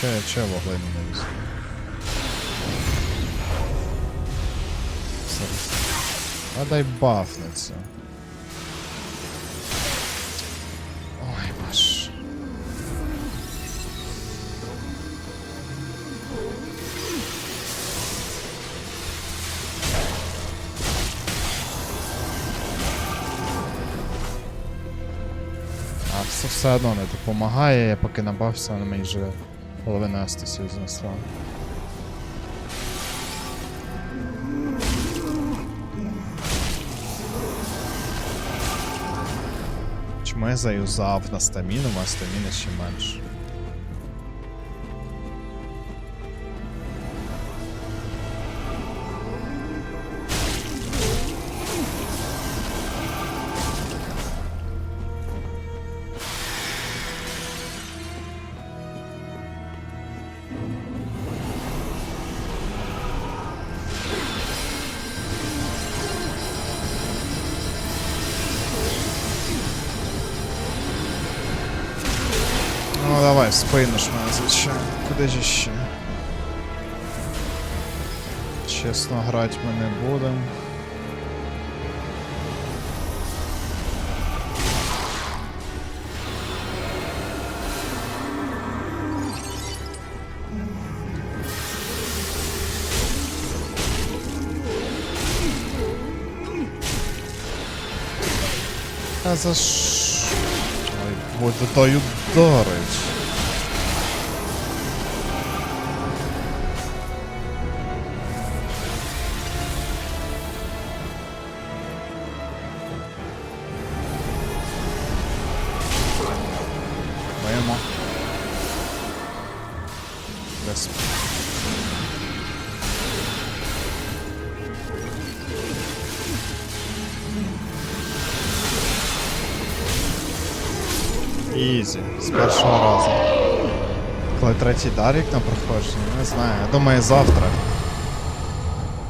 Че, че вуглину не? Зараз. А дай бафнеться. Ой, баш. А все все одно не допомагає, я поки набався, вона мені вже половину астасів знесла. Чому я заюзав на стаміну, а стаміни ще менше? Ну давай, ж мене, звичайно. Куди ж ще? Чесно, грати ми не будемо. За ш... Ой, той ударить. Моєму. Без. Ізі, з першого разу. Коли третій дарік на проходження, не знаю. Я думаю, завтра.